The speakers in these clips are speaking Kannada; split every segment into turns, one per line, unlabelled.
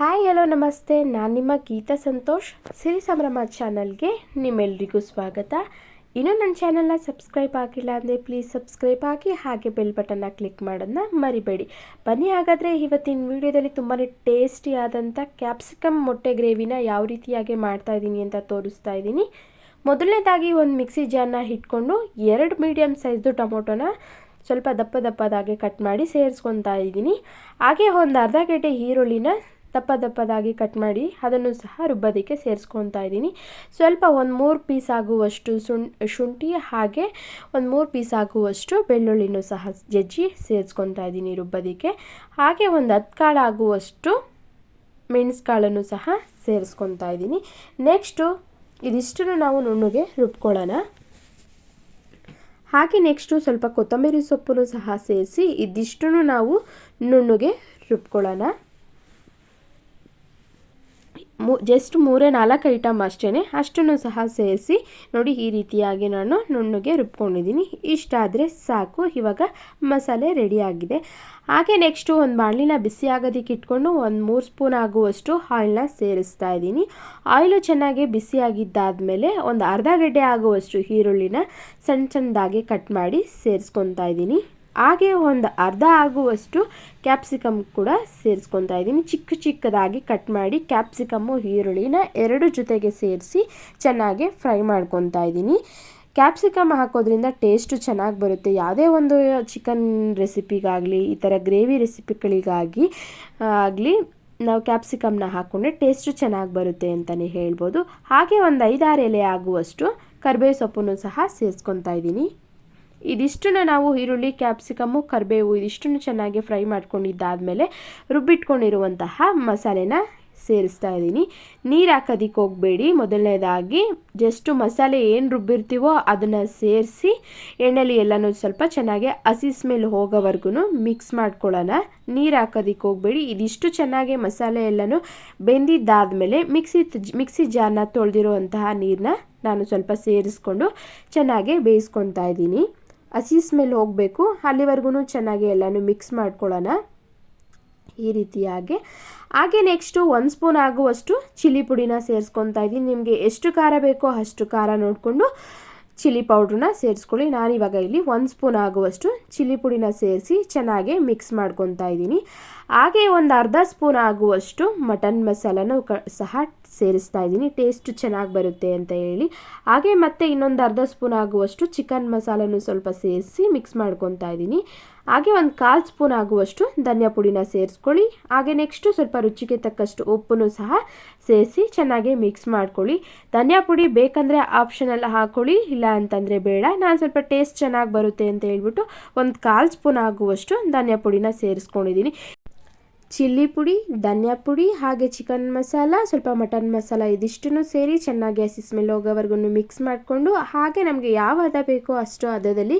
ಹಾಯ್, ಹಲೋ, ನಮಸ್ತೆ. ನಾನು ನಿಮ್ಮ ಗೀತಾ ಸಂತೋಷ್. ಸಿರಿ ಸಂಭ್ರಮ ಚಾನಲ್ಗೆ ನಿಮ್ಮೆಲ್ರಿಗೂ ಸ್ವಾಗತ. ಇನ್ನೂ ನನ್ನ ಚಾನಲ್ನ ಸಬ್ಸ್ಕ್ರೈಬ್ ಆಗಿಲ್ಲ ಅಂದರೆ ಪ್ಲೀಸ್ ಸಬ್ಸ್ಕ್ರೈಬ್ ಆಗಿ, ಹಾಗೆ ಬೆಲ್ ಬಟನ್ನ ಕ್ಲಿಕ್ ಮಾಡೋದನ್ನ ಮರಿಬೇಡಿ. ಬನ್ನಿ, ಹಾಗಾದರೆ ಇವತ್ತಿನ ವಿಡಿಯೋದಲ್ಲಿ ತುಂಬಾ ಟೇಸ್ಟಿಯಾದಂಥ ಕ್ಯಾಪ್ಸಿಕಮ್ ಮೊಟ್ಟೆ ಗ್ರೇವಿನ ಯಾವ ರೀತಿಯಾಗಿ ಮಾಡ್ತಾ ಇದ್ದೀನಿ ಅಂತ ತೋರಿಸ್ತಾ ಇದ್ದೀನಿ ಮೊದಲನೇದಾಗಿ ಒಂದು ಮಿಕ್ಸಿ ಜಾರ್ನ ಇಟ್ಕೊಂಡು ಎರಡು ಮೀಡಿಯಮ್ ಸೈಜ್ದು ಟೊಮೊಟೊನ ಸ್ವಲ್ಪ ದಪ್ಪ ದಪ್ಪದಾಗೆ ಕಟ್ ಮಾಡಿ ಸೇರಿಸ್ಕೊತಾ ಇದ್ದೀನಿ ಹಾಗೆ ಒಂದು ಅರ್ಧ ಗಂಟೆ ಈರುಳ್ಳಿನ ದಪ್ಪ ದಪ್ಪದಾಗಿ ಕಟ್ ಮಾಡಿ ಅದನ್ನು ಸಹ ರುಬ್ಬೋದಕ್ಕೆ ಸೇರಿಸ್ಕೊತಾ ಇದ್ದೀನಿ. ಸ್ವಲ್ಪ ಒಂದು ಮೂರು ಪೀಸ್ ಆಗುವಷ್ಟು ಶುಂಠಿ ಹಾಗೆ ಒಂದು ಮೂರು ಪೀಸ್ ಆಗುವಷ್ಟು ಬೆಳ್ಳುಳ್ಳಿನೂ ಸಹ ಜಜ್ಜಿ ಸೇರಿಸ್ಕೊತಾ ಇದ್ದೀನಿ ರುಬ್ಬೋದಕ್ಕೆ. ಹಾಗೆ ಒಂದು ಹತ್ತು ಕಾಳು ಆಗುವಷ್ಟು ಮೆಣಸು ಕಾಳನ್ನು ಸಹ ಸೇರಿಸ್ಕೊತಾ ಇದ್ದೀನಿ. ನೆಕ್ಸ್ಟು ಇದಿಷ್ಟನ್ನು ನಾವು ನುಣ್ಣಗೆ ರುಬ್ಕೊಳ್ಳೋಣ. ಹಾಗೆ ನೆಕ್ಸ್ಟು ಸ್ವಲ್ಪ ಕೊತ್ತಂಬರಿ ಸೊಪ್ಪನ್ನು ಸಹ ಸೇರಿಸಿ ಇದಿಷ್ಟನ್ನು ನಾವು ನುಣ್ಣಗೆ ರುಬ್ಕೊಳ್ಳೋಣ. ಮೂ ಜಸ್ಟ್ ಮೂರೇ ನಾಲ್ಕು ಐಟಮ್ ಅಷ್ಟೇ ಅಷ್ಟನ್ನು ಸಹ ಸೇರಿಸಿ ನೋಡಿ ಈ ರೀತಿಯಾಗಿ ನಾನು ನುಣ್ಣಗೆ ರುಬ್ಕೊಂಡಿದ್ದೀನಿ. ಇಷ್ಟಾದರೆ ಸಾಕು, ಇವಾಗ ಮಸಾಲೆ ರೆಡಿಯಾಗಿದೆ ಹಾಗೆ ನೆಕ್ಸ್ಟು ಒಂದು ಬಾಣಲಿನ ಬಿಸಿ ಆಗೋದಕ್ಕೆ ಇಟ್ಕೊಂಡು ಒಂದು ಮೂರು ಸ್ಪೂನ್ ಆಗುವಷ್ಟು ಆಯಿಲ್ನ ಸೇರಿಸ್ತಾ ಇದ್ದೀನಿ. ಆಯಿಲು ಚೆನ್ನಾಗಿ ಬಿಸಿಯಾಗಿದ್ದಾದಮೇಲೆ ಒಂದು ಅರ್ಧ ಗಡ್ಡೆ ಆಗುವಷ್ಟು ಈರುಳ್ಳಿನ ಸಣ್ಣ ಸಣ್ಣದಾಗಿ ಕಟ್ ಮಾಡಿ ಸೇರಿಸ್ಕೊತಾ ಇದ್ದೀನಿ. ಹಾಗೆ ಒಂದು ಅರ್ಧ ಆಗುವಷ್ಟು ಕ್ಯಾಪ್ಸಿಕಮ್ ಕೂಡ ಸೇರಿಸ್ಕೊತಾ ಇದ್ದೀನಿ. ಚಿಕ್ಕ ಚಿಕ್ಕದಾಗಿ ಕಟ್ ಮಾಡಿ ಕ್ಯಾಪ್ಸಿಕಮ್ಮು ಈರುಳ್ಳಿನ ಎರಡು ಜೊತೆಗೆ ಸೇರಿಸಿ ಚೆನ್ನಾಗಿ ಫ್ರೈ ಮಾಡ್ಕೊತಾ ಇದ್ದೀನಿ. ಕ್ಯಾಪ್ಸಿಕಮ್ ಹಾಕೋದ್ರಿಂದ ಟೇಸ್ಟು ಚೆನ್ನಾಗಿ ಬರುತ್ತೆ. ಯಾವುದೇ ಒಂದು ಚಿಕನ್ ರೆಸಿಪಿಗಾಗಲಿ ಈ ಥರ ಗ್ರೇವಿ ರೆಸಿಪಿಗಳಿಗಾಗಿ ಆಗಲಿ ನಾವು ಕ್ಯಾಪ್ಸಿಕಮ್ನ ಹಾಕ್ಕೊಂಡ್ರೆ ಟೇಸ್ಟು ಚೆನ್ನಾಗಿ ಬರುತ್ತೆ ಅಂತಲೇ ಹೇಳ್ಬೋದು. ಹಾಗೆ ಒಂದು ಐದಾರು ಎಲೆ ಆಗುವಷ್ಟು ಕರಿಬೇವು ಸೊಪ್ಪನ್ನು ಸಹ ಸೇರಿಸ್ಕೊತಾ ಇದ್ದೀನಿ. ಇದಿಷ್ಟನ್ನು ನಾವು ಈರುಳ್ಳಿ ಕ್ಯಾಪ್ಸಿಕಮ್ಮು ಕರಿಬೇವು ಇದಿಷ್ಟನ್ನು ಚೆನ್ನಾಗಿ ಫ್ರೈ ಮಾಡ್ಕೊಂಡಿದ್ದಾದಮೇಲೆ ರುಬ್ಬಿಟ್ಕೊಂಡಿರುವಂತಹ ಮಸಾಲೆನ ಸೇರಿಸ್ತಾ ಇದ್ದೀನಿ. ನೀರು ಹಾಕೋದಿಕ್ಕೆ ಹೋಗಬೇಡಿ. ಮೊದಲನೇದಾಗಿ ಜಸ್ಟು ಮಸಾಲೆ ಏನು ರುಬ್ಬಿರ್ತೀವೋ ಅದನ್ನು ಸೇರಿಸಿ ಎಣ್ಣೆಲಿ ಎಲ್ಲನೂ ಸ್ವಲ್ಪ ಚೆನ್ನಾಗಿ ಹಸಿ ಸ್ಮೆಲ್ ಹೋಗೋವರೆಗೂ ಮಿಕ್ಸ್ ಮಾಡ್ಕೊಳ್ಳೋಣ. ನೀರು ಹಾಕೋದಿಕ್ಕೆ ಹೋಗಬೇಡಿ. ಇದಿಷ್ಟು ಚೆನ್ನಾಗಿ ಮಸಾಲೆ ಎಲ್ಲನೂ ಬೆಂದಿದ್ದಾದಮೇಲೆ ಮಿಕ್ಸಿ ಮಿಕ್ಸಿ ಜಾರ್ನ ತೊಳೆದಿರುವಂತಹ ನೀರನ್ನ ನಾನು ಸ್ವಲ್ಪ ಸೇರಿಸ್ಕೊಂಡು ಚೆನ್ನಾಗಿ ಬೇಯಿಸ್ಕೊತಾ ಇದ್ದೀನಿ. ಹಸಿ ಮೇಲೆ ಹೋಗಬೇಕು. ಅಲ್ಲಿವರೆಗೂ ಚೆನ್ನಾಗಿ ಎಲ್ಲನೂ ಮಿಕ್ಸ್ ಮಾಡ್ಕೊಳ್ಳೋಣ. ಈ ರೀತಿಯಾಗಿ ಹಾಗೆ. ನೆಕ್ಸ್ಟು ಒಂದು ಸ್ಪೂನ್ ಆಗುವಷ್ಟು ಚಿಲ್ಲಿ ಪುಡಿನ ಸೇರಿಸ್ಕೊತಾ ಇದ್ದೀನಿ. ನಿಮಗೆ ಎಷ್ಟು ಖಾರ ಬೇಕೋ ಅಷ್ಟು ಖಾರ ನೋಡಿಕೊಂಡು ಚಿಲ್ಲಿ ಪೌಡ್ರನ್ನ ಸೇರಿಸ್ಕೊಳ್ಳಿ. ನಾನಿವಾಗ ಇಲ್ಲಿ ಒಂದು ಸ್ಪೂನ್ ಆಗುವಷ್ಟು ಚಿಲ್ಲಿ ಪುಡಿನ ಸೇರಿಸಿ ಚೆನ್ನಾಗಿ ಮಿಕ್ಸ್ ಮಾಡ್ಕೊತಾ ಇದ್ದೀನಿ. ಹಾಗೆ ಒಂದು ಅರ್ಧ ಸ್ಪೂನ್ ಆಗುವಷ್ಟು ಮಟನ್ ಮಸಾಲನೂ ಕ, ಸಹ ಸೇರಿಸ್ತಾ ಇದ್ದೀನಿ. ಟೇಸ್ಟ್ ಚೆನ್ನಾಗಿ ಬರುತ್ತೆ ಅಂತ ಹೇಳಿ. ಹಾಗೆ ಮತ್ತೆ ಇನ್ನೊಂದು ಅರ್ಧ ಸ್ಪೂನ್ ಆಗುವಷ್ಟು ಚಿಕನ್ ಮಸಾಲನೂ ಸ್ವಲ್ಪ ಸೇರಿಸಿ ಮಿಕ್ಸ್ ಮಾಡ್ಕೊತಾ ಇದ್ದೀನಿ. ಹಾಗೆ ಒಂದು ಕಾಲು ಸ್ಪೂನ್ ಆಗುವಷ್ಟು ಧನಿಯಾ ಪುಡಿನ ಸೇರಿಸ್ಕೊಳ್ಳಿ. ಹಾಗೆ ನೆಕ್ಸ್ಟು ಸ್ವಲ್ಪ ರುಚಿಗೆ ತಕ್ಕಷ್ಟು ಉಪ್ಪನ್ನು ಸಹ ಸೇರಿಸಿ ಚೆನ್ನಾಗಿ ಮಿಕ್ಸ್ ಮಾಡ್ಕೊಳ್ಳಿ. ಧನಿಯಾ ಪುಡಿ ಬೇಕಂದರೆ ಆಪ್ಷನಲ್ಲಿ ಹಾಕ್ಕೊಳ್ಳಿ ಇಲ್ಲ ಅಂತಂದರೆ ಬೇಡ. ನಾನು ಸ್ವಲ್ಪ ಟೇಸ್ಟ್ ಚೆನ್ನಾಗಿ ಬರುತ್ತೆ ಅಂತ ಹೇಳ್ಬಿಟ್ಟು ಒಂದು ಕಾಲು ಸ್ಪೂನ್ ಆಗುವಷ್ಟು ಧನಿಯಾ ಪುಡಿನ ಸೇರಿಸ್ಕೊಂಡಿದ್ದೀನಿ. ಚಿಲ್ಲಿ ಪುಡಿ, ಧನಿಯಾ ಪುಡಿ ಹಾಗೆ ಚಿಕನ್ ಮಸಾಲ, ಸ್ವಲ್ಪ ಮಟನ್ ಮಸಾಲ ಇದಿಷ್ಟನ್ನು ಸೇರಿ ಚೆನ್ನಾಗಿ ಹಸಿ ಸ್ಮೆಲ್ ಹೋಗೋವರೆಗೂ ಮಿಕ್ಸ್ ಮಾಡಿಕೊಂಡು ಹಾಗೆ ನಮಗೆ ಯಾವ ಹದ ಬೇಕೋ ಅಷ್ಟು ಹದದಲ್ಲಿ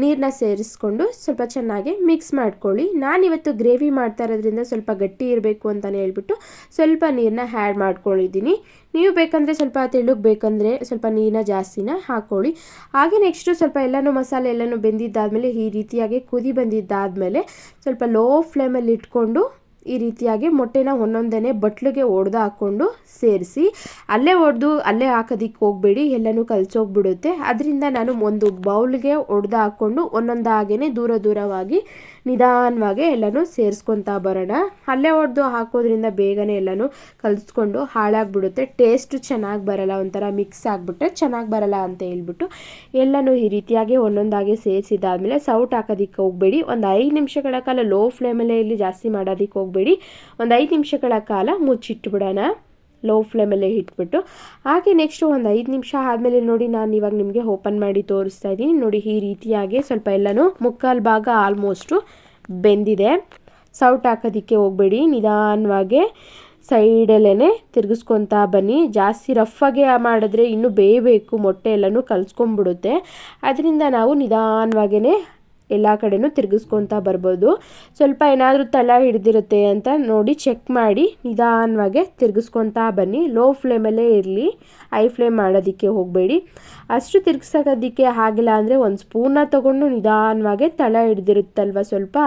ನೀರನ್ನ ಸೇರಿಸ್ಕೊಂಡು ಸ್ವಲ್ಪ ಚೆನ್ನಾಗಿ ಮಿಕ್ಸ್ ಮಾಡ್ಕೊಳ್ಳಿ. ನಾನಿವತ್ತು ಗ್ರೇವಿ ಮಾಡ್ತಾ ಇರೋದ್ರಿಂದ ಸ್ವಲ್ಪ ಗಟ್ಟಿ ಇರಬೇಕು ಅಂತಲೇ ಹೇಳ್ಬಿಟ್ಟು ಸ್ವಲ್ಪ ನೀರನ್ನ ಆ್ಯಡ್ ಮಾಡ್ಕೊಂಡಿದ್ದೀನಿ. ನೀವು ಬೇಕಂದರೆ ಸ್ವಲ್ಪ ತೆಳುಗ್ ಬೇಕಂದರೆ ಸ್ವಲ್ಪ ನೀರನ್ನ ಜಾಸ್ತಿನ ಹಾಕ್ಕೊಳ್ಳಿ ಹಾಗೆ ನೆಕ್ಸ್ಟು ಸ್ವಲ್ಪ ಎಲ್ಲನೂ ಮಸಾಲೆ ಎಲ್ಲನೂ ಬೆಂದಿದ್ದಾದಮೇಲೆ ಈ ರೀತಿಯಾಗಿ ಕುದಿ ಬಂದಿದ್ದಾದಮೇಲೆ ಸ್ವಲ್ಪ ಲೋ ಫ್ಲೇಮಲ್ಲಿ ಇಟ್ಕೊಂಡು ಈ ರೀತಿಯಾಗಿ ಮೊಟ್ಟೆನ ಒಂದೊಂದೇ ಬಟ್ಲಿಗೆ ಒಡೆದು ಹಾಕ್ಕೊಂಡು ಸೇರಿಸಿ, ಅಲ್ಲೇ ಒಡೆದು ಅಲ್ಲೇ ಹಾಕೋದಿಕ್ಕೆ ಹೋಗಬೇಡಿ, ಎಲ್ಲನೂ ಕಲಸೋಗ್ಬಿಡುತ್ತೆ. ಅದರಿಂದ ನಾನು ಒಂದು ಬೌಲ್ಗೆ ಒಡೆದು ಹಾಕ್ಕೊಂಡು ಒಂದೊಂದಾಗೇ ದೂರ ದೂರವಾಗಿ ನಿಧಾನವಾಗಿ ಎಲ್ಲನೂ ಸೇರಿಸ್ಕೊತಾ ಬರೋಣ. ಅಲ್ಲೇ ಒಡೆದು ಹಾಕೋದ್ರಿಂದ ಬೇಗನೆ ಎಲ್ಲನೂ ಕಲಿಸ್ಕೊಂಡು ಹಾಳಾಗ್ಬಿಡುತ್ತೆ. ಟೇಸ್ಟು ಚೆನ್ನಾಗಿ ಬರಲ್ಲ, ಒಂಥರ ಮಿಕ್ಸ್ ಆಗಿಬಿಟ್ರೆ ಚೆನ್ನಾಗಿ ಬರಲ್ಲ ಅಂತ ಹೇಳ್ಬಿಟ್ಟು ಎಲ್ಲನೂ ಈ ರೀತಿಯಾಗಿ ಒಂದೊಂದಾಗಿ ಸೇರಿಸಿದಾದ್ಮೇಲೆ ಸೌಟ್ ಹಾಕೋದಿಕ್ಕೆ ಹೋಗಬೇಡಿ. ಒಂದು ಐದು ನಿಮಿಷಗಳ ಕಾಲ ಲೋ ಫ್ಲೇಮಲ್ಲೇ ಇಲ್ಲಿ ಜಾಸ್ತಿ ಮಾಡೋದಕ್ಕೆ ಹೋಗಬೇಡಿ. ಒಂದು ಐದು ನಿಮಿಷಗಳ ಕಾಲ ಮುಚ್ಚಿಟ್ಬಿಡೋಣ. ಲೋ ಫ್ಲೇಮಲ್ಲೇ ಇಟ್ಬಿಟ್ಟು. ಹಾಗೆ ನೆಕ್ಸ್ಟು ಒಂದು ಐದು ನಿಮಿಷ ಆದಮೇಲೆ ನೋಡಿ ನಾನು ಇವಾಗ ನಿಮಗೆ ಓಪನ್ ಮಾಡಿ ತೋರಿಸ್ತಾ ಇದ್ದೀನಿ. ನೋಡಿ ಈ ರೀತಿಯಾಗಿ ಸ್ವಲ್ಪ ಎಲ್ಲನೂ ಮುಕ್ಕಾಲು ಭಾಗ ಆಲ್ಮೋಸ್ಟು ಬೆಂದಿದೆ. ಸೌಟ್ ಹಾಕೋದಕ್ಕೆ ಹೋಗಬೇಡಿ. ನಿಧಾನವಾಗಿ ಸೈಡಲ್ಲೇ ತಿರುಗಿಸ್ಕೊತಾ ಬನ್ನಿ. ಜಾಸ್ತಿ ರಫಾಗೆ ಮಾಡಿದ್ರೆ ಇನ್ನೂ ಬೇಯಬೇಕು. ಮೊಟ್ಟೆ ಎಲ್ಲನೂ ಕಲಿಸ್ಕೊಂಬಿಡುತ್ತೆ ಅದರಿಂದ ನಾವು ನಿಧಾನವಾಗೇ ಎಲ್ಲ ಕಡೆನೂ ತಿರುಗಿಸ್ಕೊತಾ ಬರ್ಬೋದು. ಸ್ವಲ್ಪ ಏನಾದರೂ ತಳ ಹಿಡಿದಿರುತ್ತೆ ಅಂತ ನೋಡಿ ಚೆಕ್ ಮಾಡಿ ನಿಧಾನವಾಗಿ ತಿರುಗಿಸ್ಕೊತಾ ಬನ್ನಿ. ಲೋ ಫ್ಲೇಮಲ್ಲೇ ಇರಲಿ. ಹೈ ಫ್ಲೇಮ್ ಮಾಡೋದಕ್ಕೆ ಹೋಗಬೇಡಿ. ಅಷ್ಟು ತಿರ್ಗ್ಸೋದಕ್ಕೆ ಆಗಿಲ್ಲ ಅಂದರೆ ಒಂದು ಸ್ಪೂನ್ನ ತೊಗೊಂಡು ನಿಧಾನವಾಗಿ ತಳ ಹಿಡಿದಿರುತ್ತಲ್ವ ಸ್ವಲ್ಪ?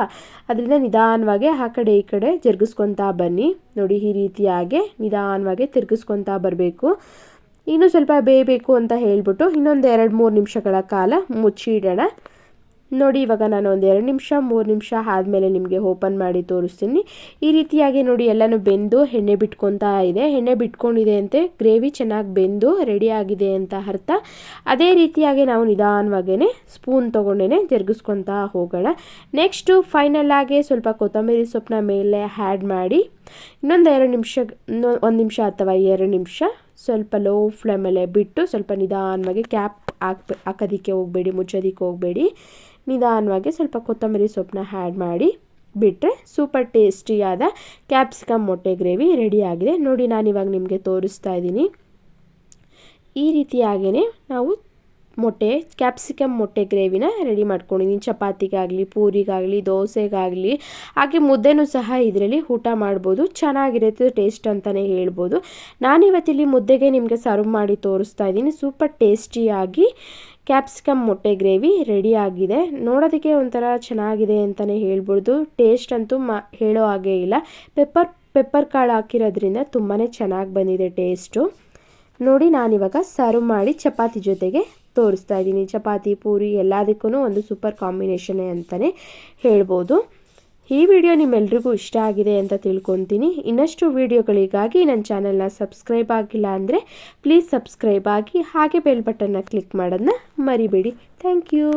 ಅದರಿಂದ ನಿಧಾನವಾಗಿ ಆ ಕಡೆ ಈ ಕಡೆ ಜರುಗಿಸ್ಕೊತಾ ಬನ್ನಿ. ನೋಡಿ ಈ ರೀತಿಯಾಗಿ ನಿಧಾನವಾಗಿ ತಿರ್ಗಿಸ್ಕೊತಾ ಬರಬೇಕು. ಇನ್ನೂ ಸ್ವಲ್ಪ ಬೇಯಬೇಕು ಅಂತ ಹೇಳಿಬಿಟ್ಟು ಇನ್ನೊಂದು ಎರಡು ಮೂರು ನಿಮಿಷಗಳ ಕಾಲ ಮುಚ್ಚಿಡೋಣ. ನೋಡಿ, ಇವಾಗ ನಾನು ಒಂದು ಎರಡು ನಿಮಿಷ, ಮೂರು ನಿಮಿಷ ಆದಮೇಲೆ ನಿಮಗೆ ಓಪನ್ ಮಾಡಿ ತೋರಿಸ್ತೀನಿ. ಈ ರೀತಿಯಾಗಿ ನೋಡಿ, ಎಲ್ಲನೂ ಬೆಂದು ಎಣ್ಣೆ ಬಿಟ್ಕೊತಾ ಇದೆ. ಎಣ್ಣೆ ಬಿಟ್ಕೊಂಡಿದೆ ಅಂತೆ, ಗ್ರೇವಿ ಚೆನ್ನಾಗಿ ಬೆಂದು ರೆಡಿ ಆಗಿದೆ ಅಂತ ಅರ್ಥ. ಅದೇ ರೀತಿಯಾಗಿ ನಾವು ನಿಧಾನವಾಗೇ ಸ್ಪೂನ್ ತೊಗೊಂಡೇ ಜರುಗಿಸ್ಕೊತಾ ಹೋಗೋಣ. ನೆಕ್ಸ್ಟು ಫೈನಲ್ ಆಗಿ ಸ್ವಲ್ಪ ಕೊತ್ತಂಬರಿ ಸೊಪ್ಪನ್ನ ಮೇಲೆ ಆ್ಯಡ್ ಮಾಡಿ. ಇನ್ನೊಂದು ಎರಡು ನಿಮಿಷ ಒಂದು ನಿಮಿಷ ಅಥವಾ ಎರಡು ನಿಮಿಷ ಸ್ವಲ್ಪ ಲೋ ಫ್ಲೇಮಲ್ಲೇ ಬಿಟ್ಟು ಸ್ವಲ್ಪ ನಿಧಾನವಾಗಿ ಕ್ಯಾಪ್ ಹಾಕ್ ಹಾಕೋದಕ್ಕೆ ಹೋಗಬೇಡಿ, ಮುಚ್ಚೋದಕ್ಕೆ ಹೋಗಬೇಡಿ. ನಿಧಾನವಾಗಿ ಸ್ವಲ್ಪ ಕೊತ್ತಂಬರಿ ಸೊಪ್ಪನ್ನ ಆ್ಯಡ್ ಮಾಡಿ ಬಿಟ್ಟರೆ ಸೂಪರ್ ಟೇಸ್ಟಿಯಾದ ಕ್ಯಾಪ್ಸಿಕಮ್ ಮೊಟ್ಟೆ ಗ್ರೇವಿ ರೆಡಿಯಾಗಿದೆ ನೋಡಿ ನಾನು ಇವಾಗ ನಿಮಗೆ ತೋರಿಸ್ತಾ ಇದ್ದೀನಿ. ಈ ರೀತಿಯಾಗೇ ನಾವು ಮೊಟ್ಟೆ ಕ್ಯಾಪ್ಸಿಕಮ್ ಮೊಟ್ಟೆ ಗ್ರೇವಿನ ರೆಡಿ ಮಾಡ್ಕೊಂಡಿದ್ದೀನಿ ಚಪಾತಿಗಾಗಲಿ, ಪೂರಿಗಾಗಲಿ, ದೋಸೆಗಾಗಲಿ, ಹಾಗೆ ಮುದ್ದೆನೂ ಸಹ ಇದರಲ್ಲಿ ಊಟ ಮಾಡ್ಬೋದು. ಚೆನ್ನಾಗಿರುತ್ತೆ ಟೇಸ್ಟ್ ಅಂತಲೇ ಹೇಳ್ಬೋದು. ನಾನಿವತ್ತಿಲ್ಲಿ ಮುದ್ದೆಗೆ ನಿಮಗೆ ಸರ್ವ್ ಮಾಡಿ ತೋರಿಸ್ತಾ ಇದ್ದೀನಿ. ಸೂಪರ್ ಟೇಸ್ಟಿಯಾಗಿ ಕ್ಯಾಪ್ಸಿಕಮ್ ಮೊಟ್ಟೆ ಗ್ರೇವಿ ರೆಡಿ ಆಗಿದೆ. ನೋಡೋದಕ್ಕೆ ಒಂಥರ ಚೆನ್ನಾಗಿದೆ ಅಂತಲೇ ಹೇಳ್ಬೋದು. ಟೇಸ್ಟ್ ಅಂತೂ ಮಾ, ಹೇಳೋ ಹಾಗೆ ಇಲ್ಲ. ಪೆಪ್ಪರ್ ಪೆಪ್ಪರ್ ಕಾಳು ಹಾಕಿರೋದ್ರಿಂದ ತುಂಬಾ ಚೆನ್ನಾಗಿ ಬಂದಿದೆ ಟೇಸ್ಟು ನೋಡಿ, ನಾನಿವಾಗ ಸರ್ವ್ ಮಾಡಿ ಚಪಾತಿ ಜೊತೆಗೆ ತೋರಿಸ್ತಾ ಇದ್ದೀನಿ. ಚಪಾತಿ, ಪೂರಿ ಎಲ್ಲದಕ್ಕೂ ಒಂದು ಸೂಪರ್ ಕಾಂಬಿನೇಷನ್ ಅಂತಲೇ ಹೇಳ್ಬೋದು. ಈ ವಿಡಿಯೋ ನಿಮ್ಮೆಲ್ರಿಗೂ ಇಷ್ಟ ಆಗಿದೆ ಅಂತ ತಿಳ್ಕೊತೀನಿ. ಇನ್ನಷ್ಟು ವಿಡಿಯೋಗಳಿಗಾಗಿ ನನ್ನ ಚಾನಲ್ನ ಸಬ್ಸ್ಕ್ರೈಬ್ ಆಗಿಲ್ಲ ಅಂದರೆ ಪ್ಲೀಸ್ ಸಬ್ಸ್ಕ್ರೈಬ್ ಆಗಿ ಹಾಗೆ ಬೆಲ್ ಬಟನ್ನ ಕ್ಲಿಕ್ ಮಾಡೋದನ್ನ ಮರಿಬೇಡಿ. Thank you.